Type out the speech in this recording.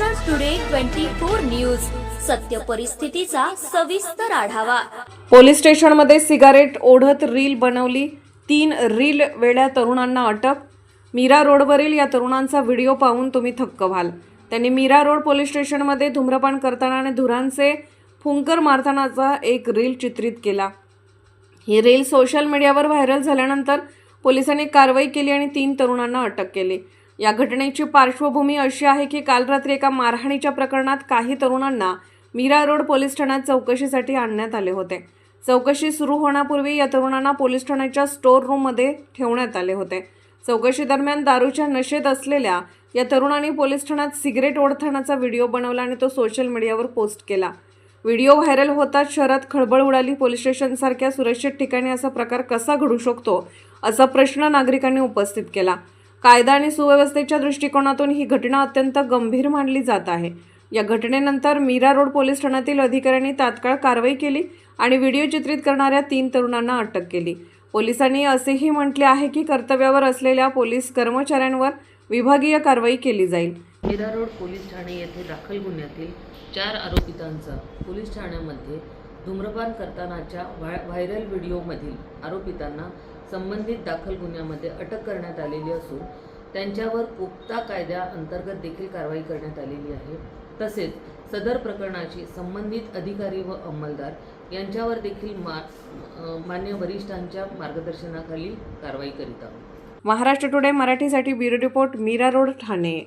Maharashtra today twenty four news सत्य परिस्थितीचा सविस्तर आढावा. पोलीस स्टेशनमध्ये सिगारेट ओढत रील बनवली. तीन रील वेड्या तरुणांना अटक. मीरा रोडवरील या तरुणांचा व्हिडिओ पाहून तुम्ही थक्क व्हाल. त्यांनी मीरा रोड पोलीस स्टेशनमध्ये धूम्रपान करताना आणि धुरांचे फुंकर मारतानाचा एक रील चित्रित केला. ही रील सोशल मीडियावर व्हायरल झाल्यानंतर पोलिसांनी कारवाई केली आणि तीन तरुणांना अटक केली. या घटनेची पार्श्वभूमी अशी आहे की काल रात्री एका मारहाणीच्या प्रकरणात काही तरुणांना मीरा रोड पोलीस ठाण्यात चौकशीसाठी आणण्यात आले होते. चौकशी सुरू होण्यापूर्वी या तरुणांना पोलीस ठाण्याच्या स्टोर रूममध्ये ठेवण्यात आले होते. चौकशी दरम्यान दारूच्या नशेत असलेल्या या तरुणांनी पोलीस ठाण्यात सिगरेट ओढतानाचा व्हिडिओ बनवला आणि तो सोशल मीडियावर पोस्ट केला. व्हिडिओ व्हायरल होताच शहरात खळबळ उडाली. पोलीस स्टेशनसारख्या सुरक्षित ठिकाणी असा प्रकार कसा घडू शकतो असा प्रश्न नागरिकांनी उपस्थित केला. कायदा आणि सुव्यवस्थेच्या दृष्टिकोनातून ही घटना अत्यंत गंभीर मानली जात आहे. या घटनेनंतर मीरा रोड पोलीस ठाण्यातील अधिकाऱ्यांनी तात्काळ कारवाई केली आणि व्हिडिओ चित्रित करणाऱ्या तीन तरुणांना अटक केली. पोलिसांनी असेही म्हटले आहे की कर्तव्यावर असलेल्या पोलीस कर्मचाऱ्यांवर विभागीय कारवाई केली जाईल. मीरा रोड पोलीस ठाणे येथे दाखल गुन्ह्यातील चार आरोपितांचा पोलीस ठाण्यामध्ये धूम्रपान करतानाच्या व्हायरल व्हिडिओमधील आरोपितांना संबंधित दाखल गुन्ह्यामध्ये अटक करण्यात आलेली असून त्यांच्यावर पोक्ता कायद्याअंतर्गत देखील कारवाई करण्यात आलेली आहे. तसेच सदर प्रकरणाची संबंधित अधिकारी व अंमलदार यांच्यावर देखील मा मान्य वरिष्ठांच्या मार्गदर्शनाखाली कारवाई करीत आहोत. महाराष्ट्र टुडे मराठीसाठी bureau report Mira road Thane.